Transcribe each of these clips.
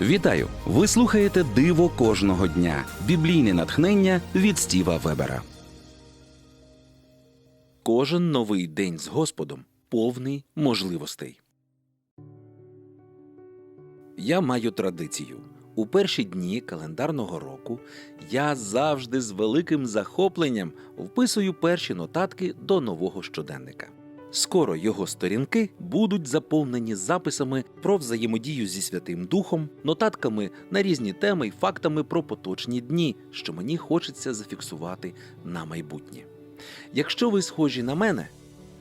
Вітаю! Ви слухаєте Диво кожного дня. Біблійне натхнення від Стіва Вебера. Кожен новий день з Господом повний можливостей. Я маю традицію. У перші дні календарного року я завжди з великим захопленням вписую перші нотатки до нового щоденника. Скоро його сторінки будуть заповнені записами про взаємодію зі Святим Духом, нотатками на різні теми й фактами про поточні дні, що мені хочеться зафіксувати на майбутнє. Якщо ви схожі на мене,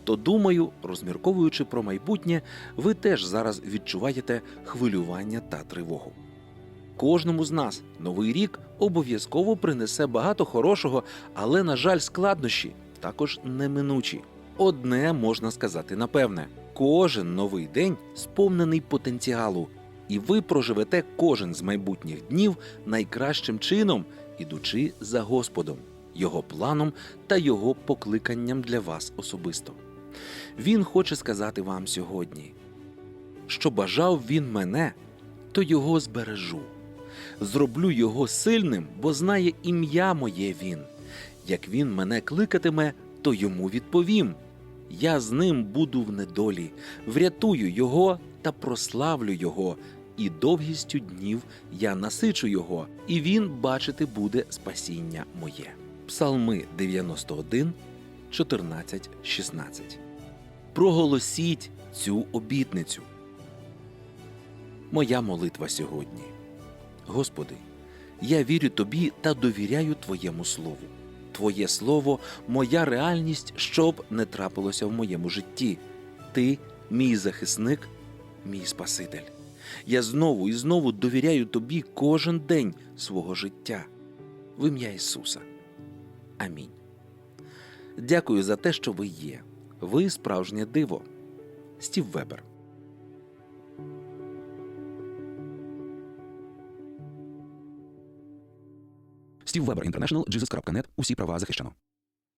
то думаю, розмірковуючи про майбутнє, ви теж зараз відчуваєте хвилювання та тривогу. Кожному з нас новий рік обов'язково принесе багато хорошого, але, на жаль, складнощі також неминучі. Одне можна сказати напевне: кожен новий день сповнений потенціалу, і ви проживете кожен з майбутніх днів найкращим чином, ідучи за Господом, Його планом та Його покликанням для вас особисто. Він хоче сказати вам сьогодні, що бажав він мене, то його збережу. Зроблю його сильним, бо знає ім'я моє він. Як він мене кликатиме, то йому відповім. Я з ним буду в недолі, врятую його та прославлю його, і довгістю днів я насичу його, і він бачити буде спасіння моє. Псалми 91, 14, 16. Проголосіть цю обітницю. Моя молитва сьогодні. Господи, я вірю тобі та довіряю Твоєму слову. Твоє слово моя реальність, щоб не трапилося в моєму житті. Ти мій захисник, мій Спаситель. Я знову і знову довіряю тобі кожен день свого життя. В ім'я Ісуса. Амінь. Дякую за те, що ви є. Ви справжнє диво. Стів Вебер. Стів Вебер Інтернешнл, Jesus.net. Усі права захищено.